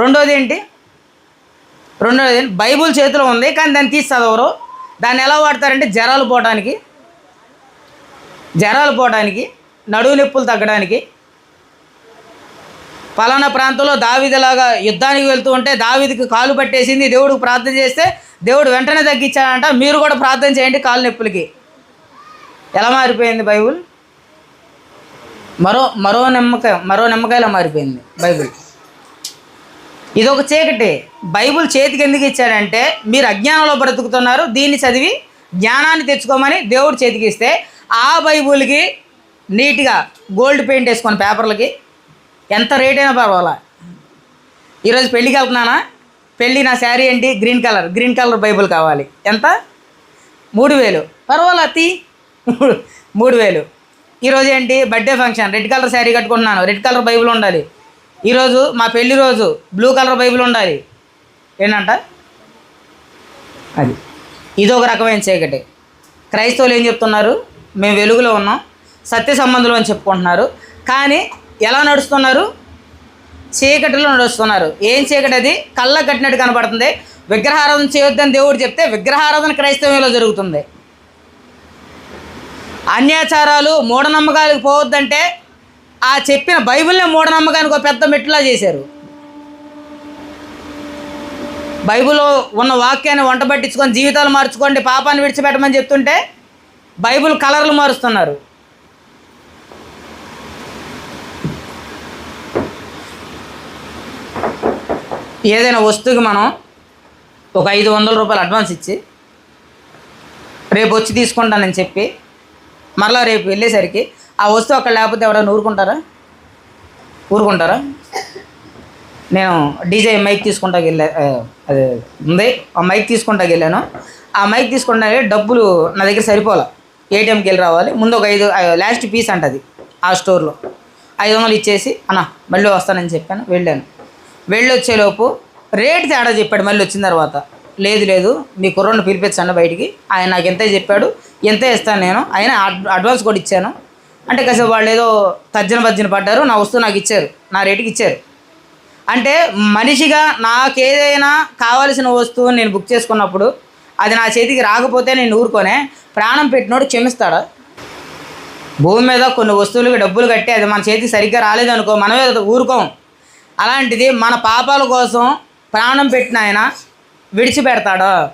రెండోది ఏంటి రెండోది బైబుల్ చేతిలో ఉంది కానీ దాన్ని తీసి చదవరు. దాన్ని ఎలా వాడతారంటే జ్వరాలు పోవడానికి జ్వరాలు పోవడానికి నడువు నొప్పులు తగ్గడానికి. పలానా ప్రాంతంలో దావిదిలాగా యుద్ధానికి వెళ్తూ ఉంటే దావిదికి కాలు పట్టేసింది దేవుడికి ప్రార్థన చేస్తే దేవుడు వెంటనే తగ్గించాడంట మీరు కూడా ప్రార్థన చేయండి కాలు నొప్పులకి. ఎలా మారిపోయింది బైబుల్? మరో మరో నిమ్మకాయ మరో నిమ్మకాయలా మారిపోయింది బైబిల్. ఇది ఒక చీకటి. బైబిల్ చేతికి ఎందుకు ఇచ్చాడంటే మీరు అజ్ఞానంలో బ్రతుకుతున్నారు దీన్ని చదివి జ్ఞానాన్ని తెచ్చుకోమని దేవుడు చేతికి ఇస్తే ఆ బైబుల్కి నీట్గా గోల్డ్ పెయింట్ వేసుకొని పేపర్లకి ఎంత రేట్ అయినా పర్వాలా? ఈరోజు పెళ్ళికి వెళ్తున్నానా? పెళ్ళి నా శారీ ఏంటి? Green colour. గ్రీన్ కలర్ బైబుల్ కావాలి. ఎంత? మూడు వేలు. పర్వాలా తీ మూడు- వేలు. ఈరోజు ఏంటి? Birthday function. Red colour sari కట్టుకుంటున్నాను. Red colour బైబిల్ ఉండాలి. ఈరోజు మా పెళ్ళి రోజు బ్లూ కలర్ బైబిల్ ఉండాలి. ఏంటంట? అది. ఇది ఒక రకమైన చీకటి. క్రైస్తవులు ఏం చెప్తున్నారు? మేము వెలుగులో ఉన్నాం. సత్య సంబంధులు అని చెప్పుకుంటున్నారు. కానీ ఎలా నడుస్తున్నారు? చీకటిలో నడుస్తున్నారు. ఏం చీకటి అది? కళ్ళ కట్టినట్టు కనపడుతుంది. విగ్రహారాధన చేయొద్దని దేవుడు చెప్తే విగ్రహారాధన క్రైస్తవంలో జరుగుతుంది. అన్యాచారాలు మూఢనమ్మకాలకు పోవద్దంటే ఆ చెప్పిన బైబిల్నే మూఢనమ్మకానికి ఒక పెద్ద మెట్టులా చేశారు. బైబిల్లో ఉన్న వాక్యాన్ని వంట పట్టించుకొని జీవితాలు మార్చుకోండి పాపాన్ని విడిచిపెట్టమని చెప్తుంటే బైబిల్ కలర్లు మారుస్తున్నారు. ఏదైనా వస్తువుకి మనం ఒక ఐదు వందల రూపాయలు అడ్వాన్స్ ఇచ్చి రేపు వచ్చి తీసుకుంటానని చెప్పి మరలా రేపు వెళ్ళేసరికి ఆ వస్తువు అక్కడ లేకపోతే ఎవరైనా ఊరుకుంటారా? ఊరుకుంటారా? నేను డీజే మైక్ తీసుకుంటాకి వెళ్ళా అదే ఉంది. ఆ మైక్ తీసుకుంటాకి వెళ్ళాను. ఆ మైక్ తీసుకుంటా డబ్బులు నా దగ్గర సరిపోలే. ఏటీఎంకి వెళ్ళి రావాలి. ముందు ఒక ఐదు లాస్ట్ పీస్ అంటది ఆ స్టోర్లో ఐదు వందలు ఇచ్చేసి అన్న మళ్ళీ వస్తానని చెప్పాను వెళ్ళాను. వెళ్ళి వచ్చేలోపు రేట్ తేడా చెప్పాడు మళ్ళీ వచ్చిన తర్వాత. లేదు లేదు మీ కుర్రోడిని పిలిపించండి బయటికి. ఆయన నాకు ఎంత చెప్పాడు ఎంత ఇస్తాను నేను. ఆయన అడ్- అడ్వాన్స్ కూడా ఇచ్చాను. అంటే కాసేపు వాళ్ళు ఏదో తర్జన భర్జన పడ్డారు నా వస్తువు నాకు ఇచ్చారు నా రేటుకి ఇచ్చారు. అంటే మనిషిగా నాకేదైనా కావలసిన వస్తువు నేను బుక్ చేసుకున్నప్పుడు అది నా చేతికి రాకపోతే నేను ఊరుకొనే ప్రాణం పెట్టినోడు క్షమిస్తాడా? భూమి మీద కొన్ని వస్తువులకి డబ్బులు కట్టి అది మన చేతికి సరిగ్గా రాలేదనుకో మనమే ఊరుకోం. అలాంటిది మన పాపాల కోసం ప్రాణం పెట్టిన ఆయన విడిచిపెడతాడా?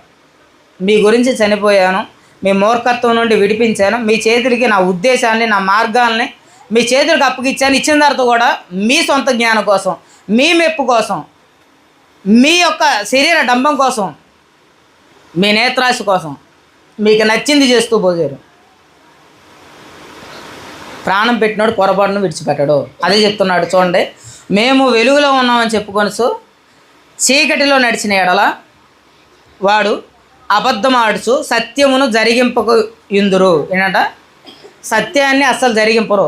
మీ గురించి చనిపోయాను మీ మూర్ఖత్వం నుండి విడిపించాను. మీ చేతులకి నా ఉద్దేశాన్ని నా మార్గాల్ని మీ చేతులకు అప్పగిచ్చాను. ఇచ్చిన తర్వాత కూడా మీ సొంత జ్ఞానం కోసం మీ మెప్పు కోసం మీ యొక్క శరీర డంబం కోసం మీ నేత్రాశి కోసం మీకు నచ్చింది చేస్తూ పోయారు. ప్రాణం పెట్టినాడు పొరపాటును విడిచిపెట్టాడు. అదే చెప్తున్నాడు చూడండి. మేము వెలుగులో ఉన్నామని చెప్పుకొనసు చీకటిలో నడిచిన ఎడల వాడు అబద్ధమాడుచు సత్యమును జరిగింపకు ఇందురు ఏంటంట? సత్యాన్ని అస్సలు జరిగింపరు.